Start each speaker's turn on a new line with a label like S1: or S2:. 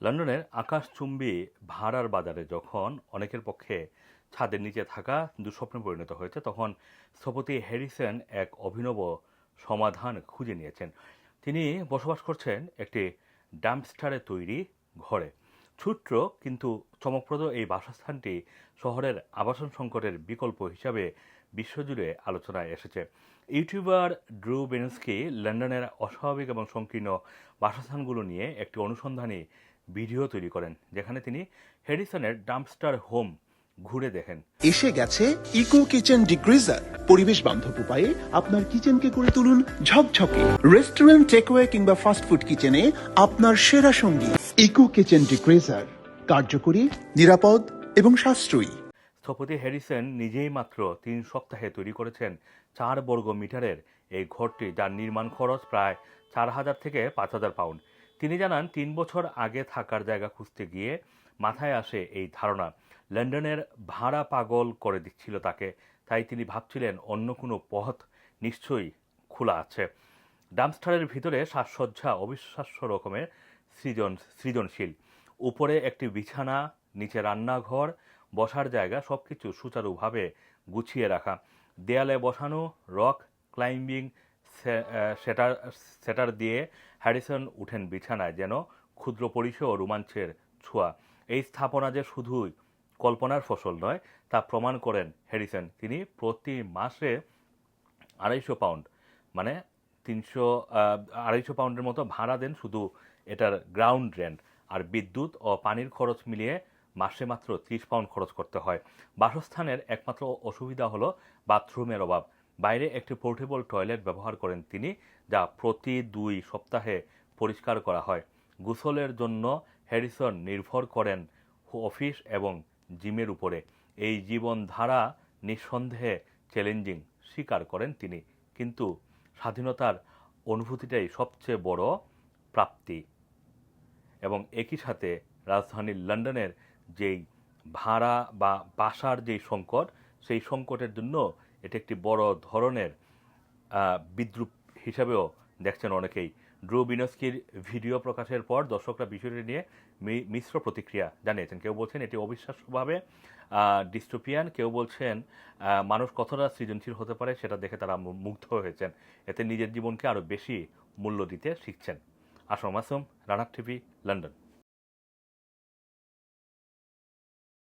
S1: লন্ডনের আকাশচুম্বী ভাড়ার বাজারে যখন অনেকের পক্ষে ছাদের নিচে থাকা দুঃস্বপ্নে পরিণত হয়েছে, তখন স্থপতি হ্যারিসন এক অভিনব সমাধান খুঁজে নিয়েছেন। তিনি বসবাস করছেন একটি ডাম্পস্টারে তৈরি ঘরে। ছোট্ট কিন্তু চমকপ্রদ এই বাসস্থানটি শহরের আবাসন সংকটের বিকল্প হিসাবে বিশ্বজুড়ে আলোচনায় এসেছে। ইউটিউবার ড্রু বেনস্কি লন্ডনের অস্বাভাবিক এবং সংকীর্ণ বাসস্থানগুলো নিয়ে একটি অনুসন্ধানী ভিডিও তৈরি করেন যেখানে তিনি হ্যারিসনের ডাম্পস্টার হোম ঘুরে দেখেন।
S2: এসে গেছে ইকো কিচেন ডিগ্রিজার। পরিবেশ বান্ধব উপায়ে আপনার কিচেনকে করে তুলুন ঝকঝকে। রেস্টুরেন্ট টেকওয়ে কিংবা ফাস্ট ফুড কিচেনে আপনার সেরা সঙ্গী ইকো কিচেন ডিগ্রিজার। কার্যকরী নিরাপদ এবং সাশ্রয়ী।
S1: স্থপতি হ্যারিসন নিজেই মাত্র তিন সপ্তাহে তৈরি করেছেন চার বর্গ মিটারের এই ঘরটি যার নির্মাণ খরচ প্রায় চার হাজার থেকে পাঁচ হাজার পাউন্ড। তিনি জানান, তিন বছর আগে থাকার জায়গা খুঁজতে গিয়ে মাথায় আসে এই ধারণা। লন্ডনের ভাড়া পাগল করে দিচ্ছিল তাকে। তাই তিনি ভাবছিলেন, অন্য কোনো পথ নিশ্চয়ই খোলা আছে। ডামস্টারের ভিতরে সাজসজ্জা অবিশ্বাস্য রকমের সৃজন, সৃজনশীল। উপরে একটি বিছানা, নিচে রান্নাঘর, বসার জায়গা সব কিছু সুচারুভাবে গুছিয়ে রাখা। দেয়ালে বসানো, রক ক্লাইম্বিং সেটার সেটার দিয়ে হ্যারিসন উঠেন বিছানায় যেন ক্ষুদ্র পরিসর রোমাঞ্চের ছোঁয়া। এই স্থাপনা যে শুধুই কল্পনার ফসল নয়, তা প্রমাণ করেন হ্যারিসন। তিনি প্রতি মাসে আড়াইশো পাউন্ড মানে তিনশো আড়াইশো পাউন্ডের মতো ভাড়া দেন শুধু এটার গ্রাউন্ড রেন্ট। আর বিদ্যুৎ ও পানির খরচ মিলিয়ে মাসে মাত্র ত্রিশ পাউন্ড খরচ করতে হয়। বাসস্থানের একমাত্র অসুবিধা হলো বাথরুমের অভাব। বাইরে একটি পোর্টেবল টয়লেট ব্যবহার করেন তিনি, যা প্রতি দুই সপ্তাহে পরিষ্কার করা হয়। গোসলের জন্য হ্যারিসন নির্ভর করেন অফিস এবং জিমের উপরে। এই জীবনধারা নিঃসন্দেহে চ্যালেঞ্জিং, স্বীকার করেন তিনি। কিন্তু স্বাধীনতার অনুভূতিটাই সবচেয়ে বড় প্রাপ্তি। এবং একই সাথে রাজধানী লন্ডনের যেই ভাড়া বা বাসার যেই সংকট, সেই সংকটের জন্য এটি একটি বড় ধরনের বিদ্রুপ হিসাবেও দেখছেন অনেকেই। ড্রু বিনস্কির ভিডিও প্রকাশের পর দর্শকরা বিষয়টি নিয়ে মিশ্র প্রতিক্রিয়া জানিয়েছেন। কেউ বলছেন এটি অবিশ্বাস্যভাবে ডিস্টোপিয়ান। কেউ বলছেন মানুষ কতটা সৃজনশীল হতে পারে সেটা দেখে তারা মুগ্ধ হয়েছেন। এতে নিজের জীবনকে আরও বেশি মূল্য দিতে শিখছেন। আসম মাসুম রানার টিভি, লন্ডন।